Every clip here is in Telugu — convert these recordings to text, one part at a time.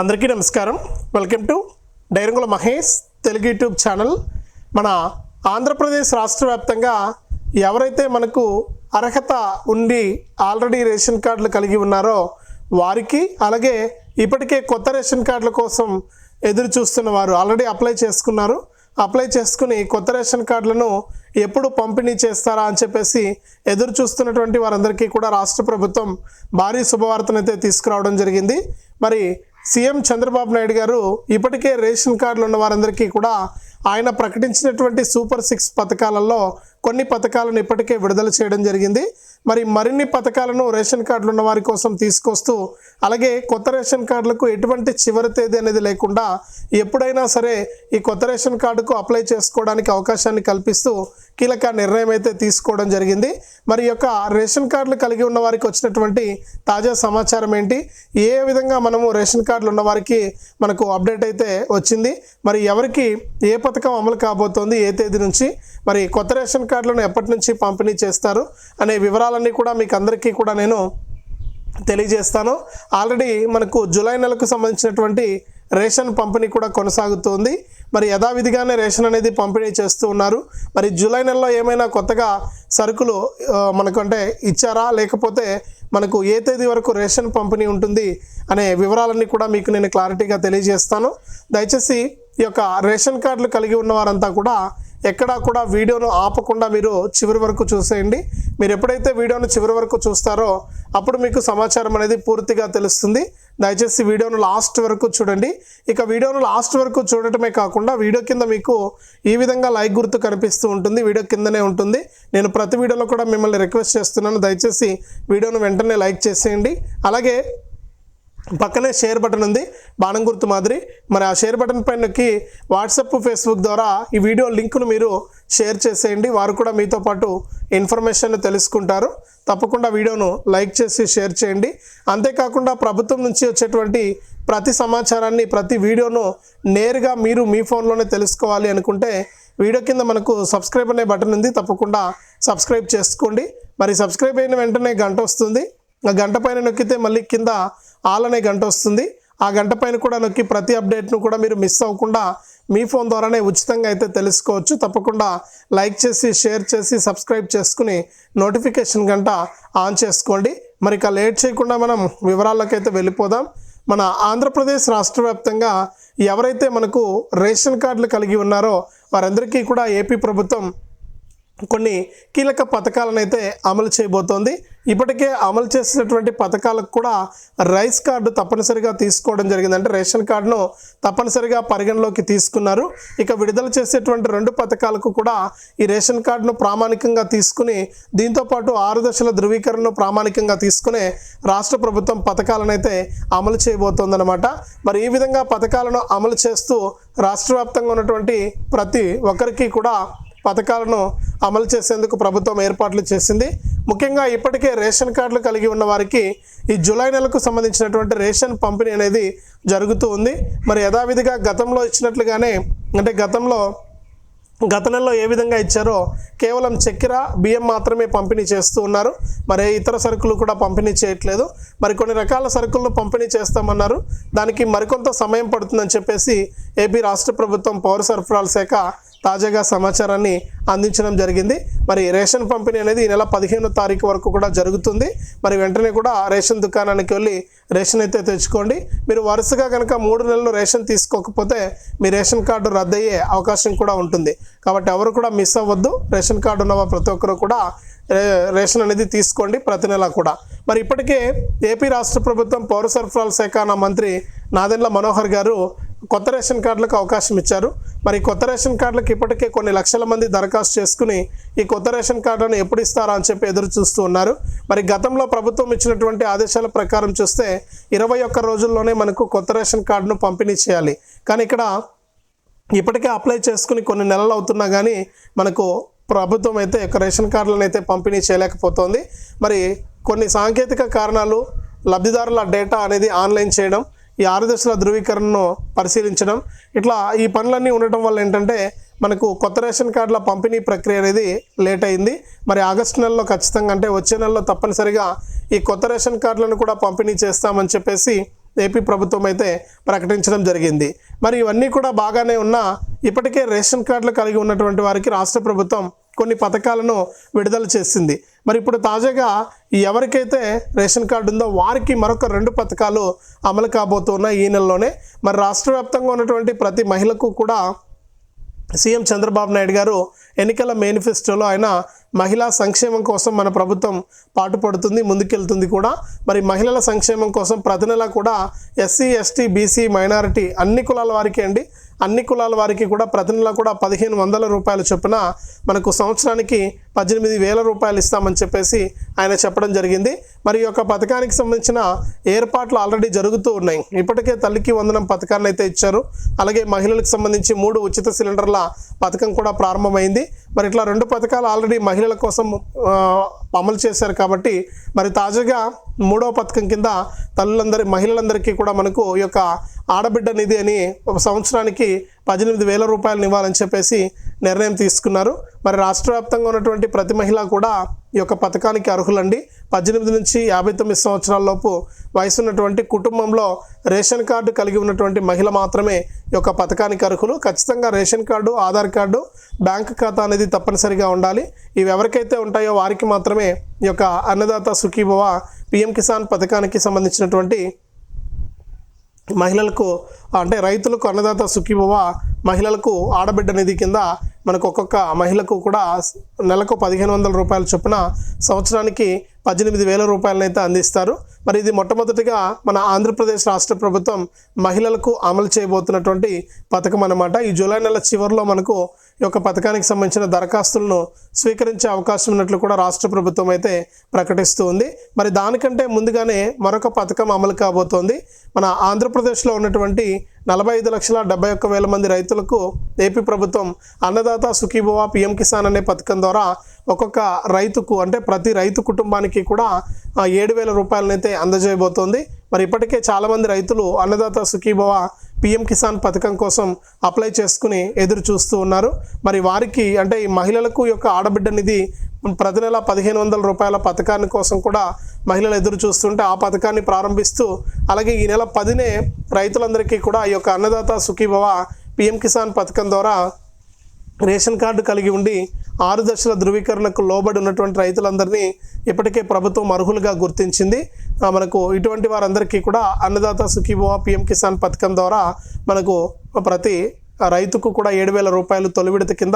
అందరికీ నమస్కారం. Welcome to Dairangula Mahesh Telugu YouTube channel. మన ఆంధ్రప్రదేశ్ రాష్ట్ర వ్యాప్తంగా ఎవరైతే మనకు అర్హత ఉండి ఆల్రెడీ రేషన్ కార్డులు కలిగి ఉన్నారో వారికి అలాగే ఇప్పటికే కొత్త రేషన్ కార్డుల కోసం ఎదురు చూస్తున్న వారు ఆల్రెడీ అప్లై చేసుకున్నారు. అప్లై చేసుకుని కొత్త రేషన్ కార్డులను ఎప్పుడు పంపిణీ చేస్తారా అని చెప్పేసి ఎదురు చూస్తున్నటువంటి వారందరికీ కూడా రాష్ట్ర ప్రభుత్వం భారీ శుభవార్తనైతే తీసుకురావడం జరిగింది. మరి సీఎం చంద్రబాబు నాయుడు గారు ఇప్పటికే రేషన్ కార్డులు ఉన్న వారందరికీ కూడా ఆయన ప్రకటించినటువంటి సూపర్ సిక్స్ పథకాలలో కొన్ని పథకాలను ఇప్పటికే విడుదల చేయడం జరిగింది. మరి మరిన్ని పథకాలను రేషన్ కార్డులు ఉన్న వారి కోసం తీసుకొస్తూ అలాగే కొత్త రేషన్ కార్డులకు ఎటువంటి చివరి తేదీ అనేది లేకుండా ఎప్పుడైనా సరే ఈ కొత్త రేషన్ కార్డుకు అప్లై చేసుకోవడానికి అవకాశాన్ని కల్పిస్తూ కీలక నిర్ణయం అయితే తీసుకోవడం జరిగింది. మరి యొక్క రేషన్ కార్డులు కలిగి ఉన్న వారికి వచ్చినటువంటి తాజా సమాచారం ఏంటి? ఏ విధంగా మనము రేషన్ కార్డులు ఉన్న వారికి మనకు అప్డేట్ అయితే వచ్చింది? మరి ఎవరికి ఏ పథకం అమలు కాబోతోంది. ఏ తేదీ నుంచి? మరి కొత్త రేషన్ కార్డులను ఎప్పటి నుంచి పంపిణీ చేస్తారు? అనే వివరాలన్నీ కూడా మీకు అందరికీ కూడా నేను తెలియజేస్తాను. ఆల్రెడీ మనకు జూలై నెలకు సంబంధించినటువంటి రేషన్ పంపిణీ కూడా కొనసాగుతోంది. మరి యథావిధిగానే రేషన్ అనేది పంపిణీ చేస్తూ ఉన్నారు. మరి జూలై నెలలో ఏమైనా కొత్తగా సరుకులు మనకంటే మనకు అంటే ఇచ్చారా? లేకపోతే మనకు ఏ తేదీ వరకు రేషన్ పంపిణీ ఉంటుంది? అనే వివరాలన్నీ కూడా మీకు నేను క్లారిటీగా తెలియజేస్తాను. దయచేసి ఈ యొక్క రేషన్ కార్డులు కలిగి ఉన్న వారంతా కూడా ఎక్కడా కూడా వీడియోను ఆపకుండా మీరు చివరి వరకు చూసేయండి. మీరు ఎప్పుడైతే వీడియోను చివరి వరకు చూస్తారో అప్పుడు మీకు సమాచారం అనేది పూర్తిగా తెలుస్తుంది. దయచేసి వీడియోను లాస్ట్ వరకు చూడండి. ఇక వీడియోను లాస్ట్ వరకు చూడటమే కాకుండా వీడియో కింద మీకు ఈ విధంగా లైక్ గుర్తు కనిపిస్తూ ఉంటుంది. వీడియో కిందనే ఉంటుంది. నేను ప్రతి వీడియోలో కూడా మిమ్మల్ని రిక్వెస్ట్ చేస్తున్నాను. దయచేసి వీడియోను వెంటనే లైక్ చేసేయండి. అలాగే పక్కనే షేర్ బటన్ ఉంది. బాణం గుర్తు మాదిరి. మరి ఆ షేర్ బటన్ పైన నొక్కి వాట్సాప్ ఫేస్బుక్ ద్వారా ఈ వీడియో లింకును మీరు షేర్ చేసేయండి. వారు కూడా మీతో పాటు ఇన్ఫర్మేషన్ తెలుసుకుంటారు. తప్పకుండా వీడియోను లైక్ చేసి షేర్ చేయండి. అంతేకాకుండా ప్రభుత్వం నుంచి వచ్చేటువంటి ప్రతి సమాచారాన్ని ప్రతి వీడియోను నేరుగా మీరు మీ ఫోన్లోనే తెలుసుకోవాలి అనుకుంటే వీడియో కింద మనకు సబ్స్క్రైబ్ అనే బటన్ ఉంది. తప్పకుండా సబ్స్క్రైబ్ చేసుకోండి. మరి సబ్స్క్రైబ్ అయిన వెంటనే గంట వస్తుంది. ఆ గంట పైన నొక్కితే మళ్ళీ కింద ఆల్ గంట వస్తుంది. ఆ గంట పైన కూడా నొక్కి ప్రతి అప్డేట్ను కూడా మీరు మిస్ అవ్వకుండా మీ ఫోన్ ద్వారానే ఉచితంగా అయితే తెలుసుకోవచ్చు. తప్పకుండా లైక్ చేసి షేర్ చేసి సబ్స్క్రైబ్ చేసుకుని నోటిఫికేషన్ గంట ఆన్ చేసుకోండి. మరి ఇక లేట్ చేయకుండా మనం వివరాల్లోకైతే వెళ్ళిపోదాం. మన ఆంధ్రప్రదేశ్ రాష్ట్ర వ్యాప్తంగా ఎవరైతే మనకు రేషన్ కార్డులు కలిగి ఉన్నారో వారందరికీ కూడా ఏపీ ప్రభుత్వం కొన్ని కీలక పథకాలను అయితే అమలు చేయబోతోంది. ఇప్పటికే అమలు చేసినటువంటి పథకాలకు కూడా రైస్ కార్డు తప్పనిసరిగా తీసుకోవడం జరిగింది. అంటే రేషన్ కార్డును తప్పనిసరిగా పరిగణలోకి తీసుకున్నారు. ఇక విడుదల చేసేటువంటి రెండు పథకాలకు కూడా ఈ రేషన్ కార్డును ప్రామాణికంగా తీసుకుని దీంతో పాటు ఆరు దశల ధృవీకరణను ప్రామాణికంగా తీసుకునే రాష్ట్ర ప్రభుత్వం పథకాలను అయితే అమలు చేయబోతోందనమాట మరి ఈ విధంగా పథకాలను అమలు చేస్తూ రాష్ట్ర వ్యాప్తంగా ఉన్నటువంటి ప్రతి ఒక్కరికి కూడా పథకాలను అమలు చేసేందుకు ప్రభుత్వం ఏర్పాట్లు చేసింది. ముఖ్యంగా ఇప్పటికే రేషన్ కార్డులు కలిగి ఉన్న వారికి ఈ జూలై నెలకు సంబంధించినటువంటి రేషన్ పంపిణీ అనేది జరుగుతూ ఉంది. మరి యథావిధిగా గతంలో ఇచ్చినట్లుగానే అంటే గతంలో గత నెలలో ఏ విధంగా ఇచ్చారో కేవలం చక్కెర బియ్యం మాత్రమే పంపిణీ చేస్తూ ఉన్నారు. మరి ఇతర సరుకులు కూడా పంపిణీ చేయట్లేదు. మరి కొన్ని రకాల సరుకులను పంపిణీ చేస్తామన్నారు. దానికి మరికొంత సమయం పడుతుందని చెప్పేసి ఏపీ రాష్ట్ర ప్రభుత్వం పౌర సరఫరాల శాఖ తాజాగా సమాచారాన్ని అందించడం జరిగింది. మరి రేషన్ పంపిణీ అనేది ఈ నెల పదిహేనో తారీఖు వరకు కూడా జరుగుతుంది. మరి వెంటనే కూడా రేషన్ దుకాణానికి వెళ్ళి రేషన్ అయితే తెచ్చుకోండి. మీరు వరుసగా కనుక మూడు నెలలు రేషన్ తీసుకోకపోతే మీ రేషన్ కార్డు రద్దయ్యే అవకాశం కూడా ఉంటుంది. కాబట్టి ఎవరు కూడా మిస్ అవ్వద్దు. రేషన్ కార్డు ఉన్న ప్రతి ఒక్కరు కూడా రే- రేషన్ అనేది తీసుకోండి ప్రతి నెల కూడా. మరి ఇప్పటికే ఏపీ రాష్ట్ర ప్రభుత్వం పౌర సరఫరాల శాఖ మంత్రి నాదెండ్ల మనోహర్ గారు కొత్త రేషన్ కార్డులకు అవకాశం ఇచ్చారు. మరి కొత్త రేషన్ కార్డులకు ఇప్పటికే కొన్ని లక్షల మంది దరఖాస్తు చేసుకుని ఈ కొత్త రేషన్ కార్డులను ఎప్పుడు ఇస్తారా అని చెప్పి ఎదురు చూస్తూ ఉన్నారు. మరి గతంలో ప్రభుత్వం ఇచ్చినటువంటి ఆదేశాల ప్రకారం చూస్తే ఇరవై ఒక్క రోజుల్లోనే మనకు కొత్త రేషన్ కార్డును పంపిణీ చేయాలి. కానీ ఇక్కడ ఇప్పటికే అప్లై చేసుకుని కొన్ని నెలలు అవుతున్నా కానీ మనకు ప్రభుత్వం అయితే ఒక రేషన్ కార్డులను అయితే పంపిణీ చేయలేకపోతుంది. మరి కొన్ని సాంకేతిక కారణాలు లబ్ధిదారుల డేటా అనేది ఆన్లైన్ చేయడం ఈ ఆరు దశల ధృవీకరణను పరిశీలించడం. ఇట్లా ఈ పనులన్నీ ఉండటం వల్ల ఏంటంటే మనకు కొత్త రేషన్ కార్డుల పంపిణీ ప్రక్రియ అనేది లేట్ అయింది. మరి ఆగస్టు నెలలో ఖచ్చితంగా అంటే వచ్చే నెలలో తప్పనిసరిగా ఈ కొత్త రేషన్ కార్డులను కూడా పంపిణీ చేస్తామని చెప్పేసి ఏపీ ప్రభుత్వం అయితే ప్రకటించడం జరిగింది. మరి ఇవన్నీ కూడా బాగానే ఉన్నా ఇప్పటికే రేషన్ కార్డులు కలిగి ఉన్నటువంటి వారికి రాష్ట్ర ప్రభుత్వం కొన్ని పథకాలను విడుదల చేసింది. మరి ఇప్పుడు తాజాగా ఎవరికైతే రేషన్ కార్డు ఉందో వారికి మరొక రెండు పథకాలు అమలు కాబోతున్నాయి ఈ నెలలోనే. మరి రాష్ట్ర వ్యాప్తంగా ఉన్నటువంటి ప్రతి మహిళకు కూడా సీఎం చంద్రబాబు నాయుడు గారు ఎన్నికల మేనిఫెస్టోలో ఆయన మహిళా సంక్షేమం కోసం మన ప్రభుత్వం పాటుపడుతుంది ముందుకెళ్తుంది కూడా. మరి మహిళల సంక్షేమం కోసం ప్రతి నెల కూడా ఎస్సీ ఎస్టీ బీసీ మైనారిటీ అన్ని కులాల వారికి అండి. అన్ని కులాల వారికి కూడా ప్రతి నెల కూడా పదిహేను వందల రూపాయల చొప్పున మనకు సంవత్సరానికి పద్దెనిమిది వేల రూపాయలు ఇస్తామని చెప్పేసి ఆయన చెప్పడం జరిగింది. మరి ఈ యొక్క పథకానికి సంబంధించిన ఏర్పాట్లు ఆల్రెడీ జరుగుతూ ఉన్నాయి. ఇప్పటికే తల్లికి వందనం పథకాన్ని అయితే ఇచ్చారు. అలాగే మహిళలకు సంబంధించి మూడు ఉచిత సిలిండర్ల పథకం కూడా ప్రారంభమైంది. మరి ఇట్లా రెండు పథకాలు ఆల్రెడీ మహిళల కోసం అమలు చేశారు కాబట్టి మరి తాజాగా మూడవ పథకం కింద తల్లులందరి మహిళలందరికీ కూడా మనకు ఈ యొక్క ఆడబిడ్డ నిధి అని ఒక సంవత్సరానికి పద్దెనిమిది వేల రూపాయలు ఇవ్వాలని చెప్పేసి నిర్ణయం తీసుకున్నారు. మరి రాష్ట్ర వ్యాప్తంగా ఉన్నటువంటి ప్రతి మహిళ కూడా ఈ యొక్క పథకానికి అర్హులండి. పద్దెనిమిది నుంచి యాభై తొమ్మిది సంవత్సరాలలోపు వయసు ఉన్నటువంటి కుటుంబంలో రేషన్ కార్డు కలిగి ఉన్నటువంటి మహిళ మాత్రమే ఈ యొక్క పథకానికి అర్హులు. ఖచ్చితంగా ration card Aadhaar card bank ఖాతా అనేది తప్పనిసరిగా ఉండాలి. ఇవి ఎవరికైతే ఉంటాయో వారికి మాత్రమే ఈ యొక్క అన్నదాత సుఖీభవ పిఎం కిసాన్ పథకానికి సంబంధించినటువంటి మహిళలకు అంటే రైతులకు అన్నదాత సుఖీభవ మహిళలకు ఆడబిడ్డ నిధి కింద మనకు ఒక్కొక్క మహిళకు కూడా నెలకు పదిహేను వందల రూపాయల చొప్పున సంవత్సరానికి పద్దెనిమిది వేల రూపాయలనైతే అందిస్తారు. మరి ఇది మొట్టమొదటిగా మన ఆంధ్రప్రదేశ్ రాష్ట్ర ప్రభుత్వం మహిళలకు అమలు చేయబోతున్నటువంటి పథకం అన్నమాట. ఈ జూలై నెల చివరిలో మనకు ఈ యొక్క పథకానికి సంబంధించిన దరఖాస్తులను స్వీకరించే అవకాశం ఉన్నట్లు కూడా రాష్ట్ర ప్రభుత్వం అయితే ప్రకటిస్తూ ఉంది. మరి దానికంటే ముందుగానే మరొక పథకం అమలు కాబోతోంది. మన ఆంధ్రప్రదేశ్లో ఉన్నటువంటి నలభై ఐదు లక్షల డెబ్బై ఒక్క వేల మంది రైతులకు ఏపీ ప్రభుత్వం అన్నదాత సుఖీభవ పిఎం కిసాన్ అనే పథకం ద్వారా ఒక్కొక్క రైతుకు అంటే ప్రతి రైతు కుటుంబానికి కూడా ఏడు వేల రూపాయలనైతే అందజేయబోతోంది. మరి ఇప్పటికే చాలామంది రైతులు అన్నదాత సుఖీభవ పిఎం కిసాన్ పథకం కోసం అప్లై చేసుకుని ఎదురు చూస్తూ ఉన్నారు. మరి వారికి అంటే ఈ మహిళలకు యొక్క ఆడబిడ్డ నిధి ప్రతి నెల పదిహేను వందల రూపాయల పథకాన్ని కోసం కూడా మహిళలు ఎదురు చూస్తుంటే ఆ పథకాన్ని ప్రారంభిస్తూ అలాగే ఈ నెల పదినే రైతులందరికీ కూడా ఈ యొక్క అన్నదాత సుఖీభవ పిఎం కిసాన్ పథకం ద్వారా రేషన్ కార్డు కలిగి ఉండి ఆరు దశల ధృవీకరణకు లోబడి ఉన్నటువంటి రైతులందరినీ ఇప్పటికే ప్రభుత్వం అర్హులుగా గుర్తించింది. మనకు ఇటువంటి వారందరికీ కూడా అన్నదాత సుఖీభవ పిఎం కిసాన్ పథకం ద్వారా మనకు ప్రతి రైతుకు కూడా ఏడు వేల రూపాయలు తొలి విడత కింద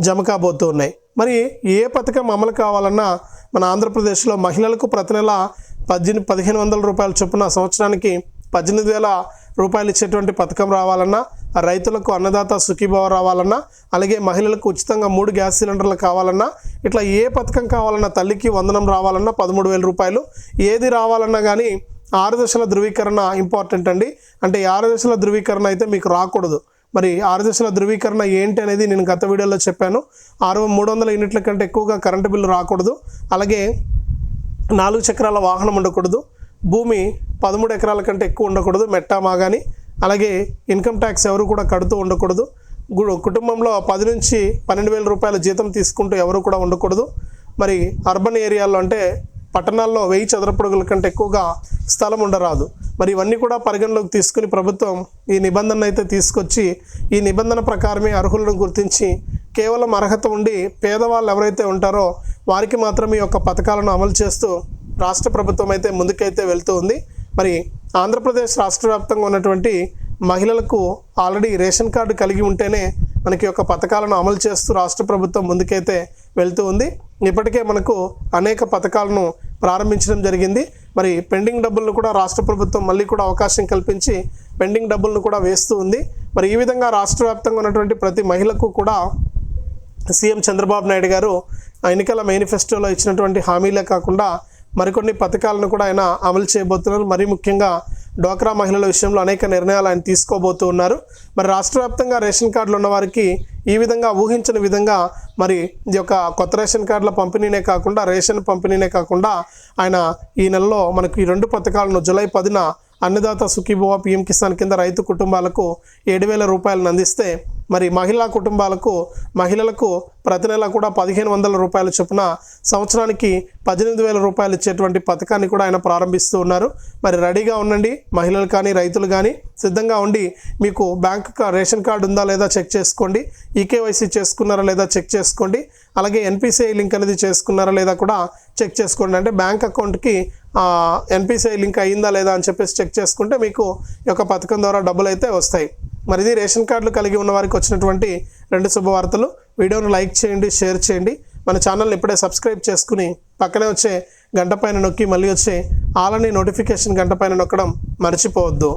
జమ కాబోతూ ఉన్నాయి. మరి ఏ పథకం అమలు కావాలన్నా మన ఆంధ్రప్రదేశ్లో మహిళలకు ప్రతి నెల పద్దెనిమిది పదిహేను వందల రూపాయల చొప్పున సంవత్సరానికి పద్దెనిమిది వేల రూపాయలు ఇచ్చేటువంటి పథకం రావాలన్నా రైతులకు అన్నదాత సుఖీభావ రావాలన్నా అలాగే మహిళలకు ఉచితంగా మూడు గ్యాస్ సిలిండర్లు కావాలన్నా ఇట్లా ఏ పథకం కావాలన్నా తల్లికి వందనం రావాలన్నా పదమూడు వేల రూపాయలు. ఏది రావాలన్నా కానీ ఆరు దశల ధృవీకరణ ఇంపార్టెంట్ అండి. అంటే ఈ ఆరు దశల ధృవీకరణ అయితే మీకు రాకూడదు. మరి ఆరు దశల ధృవీకరణ ఏంటి అనేది నేను గత వీడియోలో చెప్పాను. ఆరు మూడు వందల యూనిట్ల కంటే ఎక్కువగా కరెంటు బిల్లు రాకూడదు. అలాగే నాలుగు చక్రాల వాహనం ఉండకూడదు. భూమి పదమూడు ఎకరాల కంటే ఎక్కువ ఉండకూడదు మెట్టా మాగాని. అలాగే ఇన్కమ్ ట్యాక్స్ ఎవరు కూడా కడుతూ ఉండకూడదు. కుటుంబంలో పది నుంచి పన్నెండు వేల రూపాయల జీతం తీసుకుంటూ ఎవరు కూడా ఉండకూడదు. మరి అర్బన్ ఏరియాలో అంటే పట్టణాల్లో వెయ్యి చదరపుడుగుల కంటే ఎక్కువగా స్థలం ఉండరాదు. మరి ఇవన్నీ కూడా పరిగణలోకి తీసుకుని ప్రభుత్వం ఈ నిబంధన అయితే తీసుకొచ్చి ఈ నిబంధన ప్రకారమే అర్హులను గుర్తించి కేవలం అర్హత ఉండి పేదవాళ్ళు ఎవరైతే ఉంటారో వారికి మాత్రమే ఈ యొక్క పథకాలను అమలు చేస్తూ రాష్ట్ర ప్రభుత్వం అయితే ముందుకైతే వెళ్తూ ఉంది. మరి ఆంధ్రప్రదేశ్ రాష్ట్ర వ్యాప్తంగా ఉన్నటువంటి మహిళలకు ఆల్రెడీ రేషన్ కార్డు కలిగి ఉంటేనే మనకి యొక్క పథకాలను అమలు చేస్తూ రాష్ట్ర ప్రభుత్వం ముందుకైతే వెళ్తూ ఉంది. ఇప్పటికే మనకు అనేక పథకాలను ప్రారంభించడం జరిగింది. మరి పెండింగ్ డబ్బులను కూడా రాష్ట్ర ప్రభుత్వం మళ్ళీ కూడా అవకాశం కల్పించి పెండింగ్ డబ్బులను కూడా వేస్తూ ఉంది. మరి ఈ విధంగా రాష్ట్ర వ్యాప్తంగా ఉన్నటువంటి ప్రతి మహిళకు కూడా సీఎం చంద్రబాబు నాయుడు గారు ఎన్నికల మేనిఫెస్టోలో ఇచ్చినటువంటి హామీలే కాకుండా మరికొన్ని పథకాలను కూడా ఆయన అమలు చేయబోతున్నారు. మరీ ముఖ్యంగా డ్వాక్రా మహిళల విషయంలో అనేక నిర్ణయాలు ఆయన తీసుకోబోతూ ఉన్నారు. మరి రాష్ట్ర వ్యాప్తంగా రేషన్ కార్డులు ఉన్న వారికి ఈ విధంగా ఊహించిన విధంగా మరి ఈ యొక్క కొత్త రేషన్ కార్డుల పంపిణీనే కాకుండా రేషన్ పంపిణీనే కాకుండా ఆయన ఈ నెలలో మనకు ఈ రెండు పథకాలను జూలై పదిన అన్నదాత సుఖీభవ పిఎం కిసాన్ కింద రైతు కుటుంబాలకు ఏడు వేల రూపాయలను అందిస్తే మరి మహిళా కుటుంబాలకు మహిళలకు ప్రతి నెల కూడా పదిహేను వందల రూపాయల చొప్పున సంవత్సరానికి పద్దెనిమిది వేల రూపాయలు ఇచ్చేటువంటి పథకాన్ని కూడా ఆయన ప్రారంభిస్తూ ఉన్నారు. మరి రెడీగా ఉండండి మహిళలు కానీ రైతులు కానీ సిద్ధంగా ఉండి మీకు బ్యాంక్ కా- రేషన్ కార్డు ఉందా లేదా చెక్ చేసుకోండి ఈకేవైసీ చేసుకున్నారా లేదా చెక్ చేసుకోండి అలాగే ఎన్పిసిఐ లింక్ అనేది చేసుకున్నారా లేదా కూడా చెక్ చేసుకోండి. అంటే బ్యాంక్ అకౌంట్కి ఎన్పిసిఐ లింక్ అయ్యిందా లేదా అని చెప్పేసి చెక్ చేసుకుంటే మీకు ఈ యొక్క పథకం ద్వారా డబ్బులు అయితే వస్తాయి. మరి ఇది రేషన్ కార్డులు కలిగి ఉన్న వారికి వచ్చినటువంటి రెండు శుభవార్తలు. వీడియోను లైక్ చేయండి షేర్ చేయండి. మన ఛానల్ని ఇప్పుడే సబ్స్క్రైబ్ చేసుకుని పక్కనే వచ్చే గంట పైన నొక్కి మళ్ళీ వచ్చే ఆలని నోటిఫికేషన్ గంట పైన నొక్కడం మర్చిపోవద్దు.